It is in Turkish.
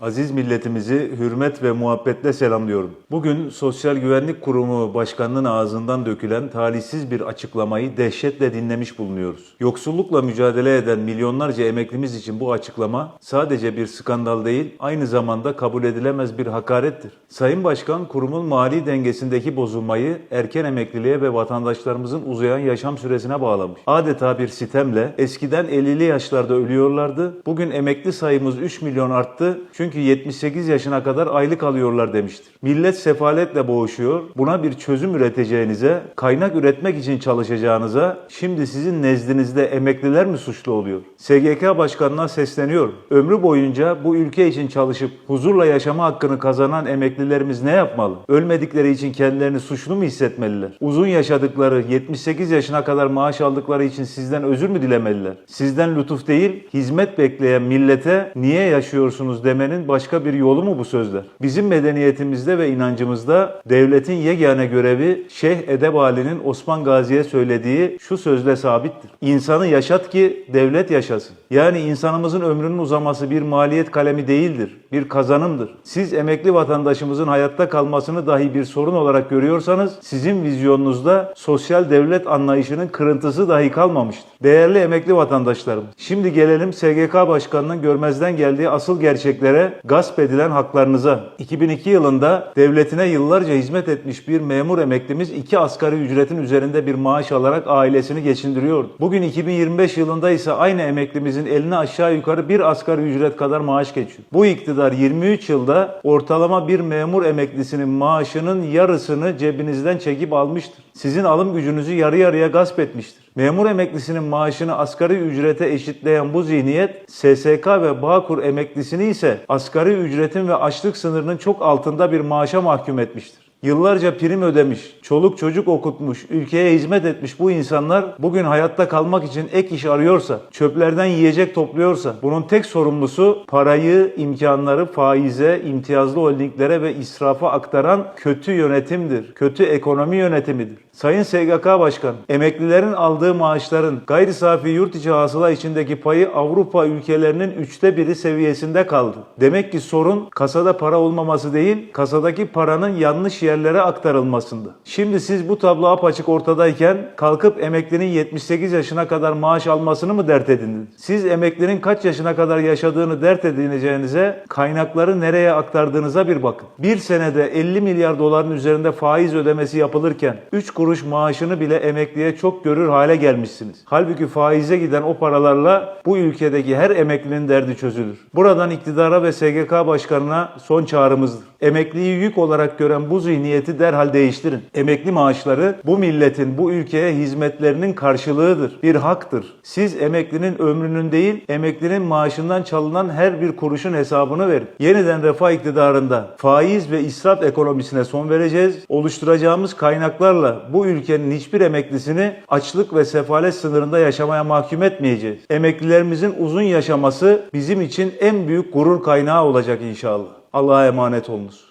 Aziz milletimizi hürmet ve muhabbetle selamlıyorum. Bugün Sosyal Güvenlik Kurumu Başkanı'nın ağzından dökülen talihsiz bir açıklamayı dehşetle dinlemiş bulunuyoruz. Yoksullukla mücadele eden milyonlarca emeklimiz için bu açıklama sadece bir skandal değil, aynı zamanda kabul edilemez bir hakarettir. Sayın Başkan, kurumun mali dengesindeki bozulmayı erken emekliliğe ve vatandaşlarımızın uzayan yaşam süresine bağlamış. Adeta bir sitemle eskiden 50'li yaşlarda ölüyorlardı, bugün emekli sayımız 3 milyon arttı çünkü 78 yaşına kadar aylık alıyorlar demiştir. Millet sefaletle boğuşuyor. Buna bir çözüm üreteceğinize, kaynak üretmek için çalışacağınıza şimdi sizin nezdinizde emekliler mi suçlu oluyor? SGK Başkanı'na sesleniyorum. Ömrü boyunca bu ülke için çalışıp huzurla yaşama hakkını kazanan emeklilerimiz ne yapmalı? Ölmedikleri için kendilerini suçlu mu hissetmeliler? Uzun yaşadıkları 78 yaşına kadar maaş aldıkları için sizden özür mü dilemeliler? Sizden lütuf değil, hizmet bekleyen millete niye yaşıyorsunuz demenin başka bir yolu mu bu sözler? Bizim medeniyetimizde ve inancımızda devletin yegane görevi Şeyh Edebali'nin Osman Gazi'ye söylediği şu sözle sabittir. İnsanı yaşat ki devlet yaşasın. Yani insanımızın ömrünün uzaması bir maliyet kalemi değildir, bir kazanımdır. Siz emekli vatandaşımızın hayatta kalmasını dahi bir sorun olarak görüyorsanız sizin vizyonunuzda sosyal devlet anlayışının kırıntısı dahi kalmamıştır. Değerli emekli vatandaşlarım, şimdi gelelim SGK Başkanı'nın görmezden geldiği asıl gerçeklere gasp edilen haklarınıza. 2002 yılında devletine yıllarca hizmet etmiş bir memur emeklimiz iki asgari ücretin üzerinde bir maaş alarak ailesini geçindiriyordu. Bugün 2025 yılında ise aynı emeklimizin eline aşağı yukarı bir asgari ücret kadar maaş geçiyor. Bu iktidar 23 yılda ortalama bir memur emeklisinin maaşının yarısını cebinizden çekip almıştır. Sizin alım gücünüzü yarı yarıya gasp etmiştir. Memur emeklisinin maaşını asgari ücrete eşitleyen bu zihniyet SSK ve Bağkur emeklisini ise asgari ücretin ve açlık sınırının çok altında bir maaşa mahkum etmiştir. Yıllarca prim ödemiş, çoluk çocuk okutmuş, ülkeye hizmet etmiş bu insanlar bugün hayatta kalmak için ek iş arıyorsa, çöplerden yiyecek topluyorsa bunun tek sorumlusu parayı, imkanları faize, imtiyazlı holdinglere ve israfa aktaran kötü yönetimdir. Kötü ekonomi yönetimidir. Sayın SGK Başkan, emeklilerin aldığı maaşların gayri safi yurt içi hasıla içindeki payı Avrupa ülkelerinin üçte biri seviyesinde kaldı. Demek ki sorun kasada para olmaması değil, kasadaki paranın yanlış yerlere aktarılmasında. Şimdi siz bu tablo apaçık ortadayken kalkıp emeklinin 78 yaşına kadar maaş almasını mı dert edindiniz? Siz emeklinin kaç yaşına kadar yaşadığını dert edineceğinize kaynakları nereye aktardığınıza bir bakın. Bir senede 50 milyar doların üzerinde faiz ödemesi yapılırken 3 kuruş maaşını bile emekliye çok görür hale gelmişsiniz. Halbuki faize giden o paralarla bu ülkedeki her emeklinin derdi çözülür. Buradan iktidara ve SGK başkanına son çağrımızdır. Emekliyi yük olarak gören bu zihniyeti derhal değiştirin. Emekli maaşları bu milletin, bu ülkeye hizmetlerinin karşılığıdır. Bir haktır. Siz emeklinin ömrünün değil, emeklinin maaşından çalınan her bir kuruşun hesabını verin. Yeniden refah iktidarında faiz ve israf ekonomisine son vereceğiz. Oluşturacağımız kaynaklarla bu ülkenin hiçbir emeklisini açlık ve sefalet sınırında yaşamaya mahkum etmeyeceğiz. Emeklilerimizin uzun yaşaması bizim için en büyük gurur kaynağı olacak inşallah. Allah'a emanet olunuz.